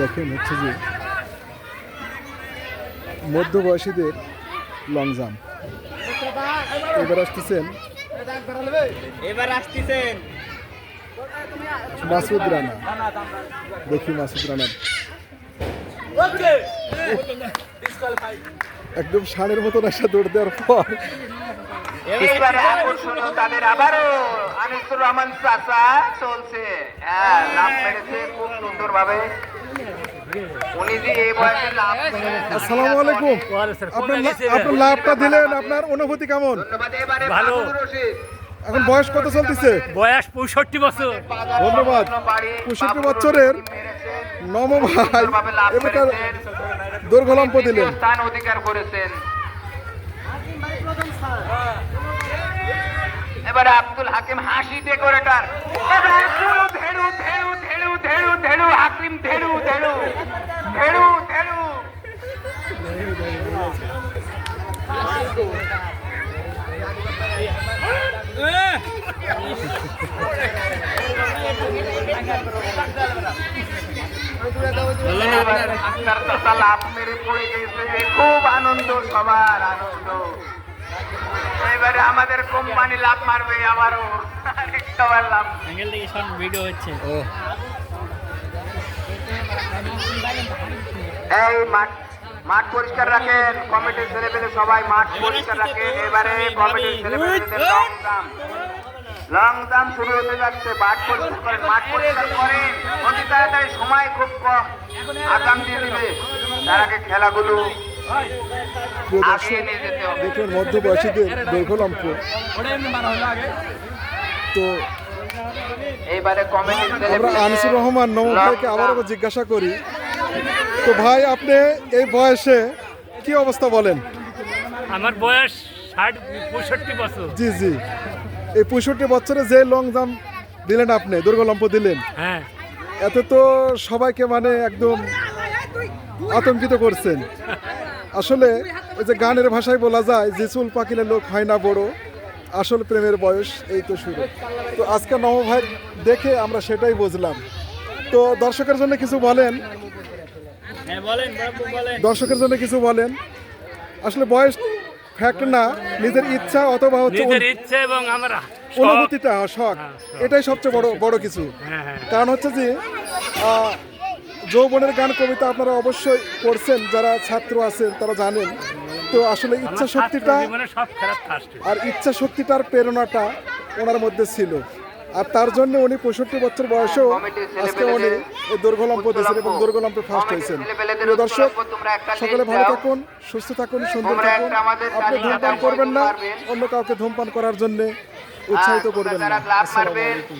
দেখেন হচ্ছে যে মধ্যবয়সীদের লং জাম্প এবার আসতেছেন এবার আসতেছেন। মাসুদ রানা। দেখি মাসুদ রানার। একদম ষাঁড়ের মতন একটা দৌড় দেওয়ার পর। এবারে আকর্ষণ তাদের আবারও। আনিসুর রহমান চাচা চলছে। হ্যাঁ লাভ মেরেছে খুব সুন্দর আসসালামু আলাইকুম। আপনার আপনার লাভটা দিলেন আপনার অনুভূতি কেমন? ভালো। এখন বয়স কত চলতেছে? বয়স পঁয়ষট্টি বছর। ধন্যবাদ। পঁয়ষট্টি বছরের। নম ভাই দিলেন স্থান অধিকার করেছেন এবারে আব্দুল হাকিম ধেড়ু ধেড়ু ধেড়ু ধেড়ু ধেড়ু হাকিম ধেড়ু ধেড়ু ধেড়ু ধেড়ু আক্তার চাচা লাভ মেরে পড়ে গেছে খুব আনন্দ সবার আনন্দ এবারে আমাদের কোম্পানি লাভ মারবে আবারও লাভ ভিডিও হচ্ছে মাঠ পরিষ্কার রাখেন কমিটির ছেলেপেলে সবাই মাঠ পরিষ্কার রাখেন। এবারে কমিটির ছেলেপেলেদের লং জাম্প লং জাম্প শুরু হতে যাচ্ছে মাঠ পরিষ্কার করেন মাঠ পরিষ্কার করেন। অতি তাড়াতাড়ি সময় খুব কম আগাম দিয়ে দিবে। তার আগে খেলাগুলো দেখুন মধ্যবয়সীদের দৈর্ঘ্যলম্প তো আমরা আনিসুর রহমান নম ভাইকে আবারও জিজ্ঞাসা করি তো ভাই আপনি এই বয়সে কি অবস্থা বলেন? আমার বয়স ষাট পঁয়ষট্টি বছর। জি জি। এই পঁয়ষট্টি বছরে যে লং জাম্প দিলেন আপনি দৈর্ঘ্যলম্প দিলেন হ্যাঁ। এতে তো সবাইকে মানে একদম আতঙ্কিত করছেন। আসলে ওই যে গানের ভাষায় বলা যায় যে চুল পাকিলে লোক হয় না বড় আসল প্রেমের বয়স এই তো শুরু। তো আজকে নব ভাই দেখে আমরা সেটাই বুঝলাম। তো দর্শকের জন্য কিছু বলেন হ্যাঁ বলেন বাবু বলেন দর্শকের জন্য কিছু বলেন। আসলে বয়স ফ্যাক্ট না নিজের ইচ্ছা অথবা হচ্ছে নিজের ইচ্ছে এবং আমরা অনুভূতিটা শখ। হ্যাঁ, এটাই সবচেয়ে বড় বড় কিছু। হ্যাঁ হ্যাঁ। কারণ হচ্ছে যে যৌবনের গান কবিতা আপনারা অবশ্যই পড়ছেন যারা ছাত্র আছেন তারা জানেন। তো আসলে ইচ্ছা শক্তিটা আর ইচ্ছা শক্তিটার প্রেরণাটা ওনার মধ্যে ছিল। আর তার জন্য উনি পঁয়ষট্টি বছর বয়সেও আজকে উনি এই দুর্গলম্প দিয়েছেন এবং দুর্গলম্পে ফার্স্ট হয়েছেন। দর্শক সকলে ভালো। থাকুন সুস্থ থাকুন সুন্দর থাকুন। আপনি ধূমপান করবেন না অন্য কাউকে ধূমপান করার জন্য উৎসাহিত করবেন না। আসসালামু আলাইকুম।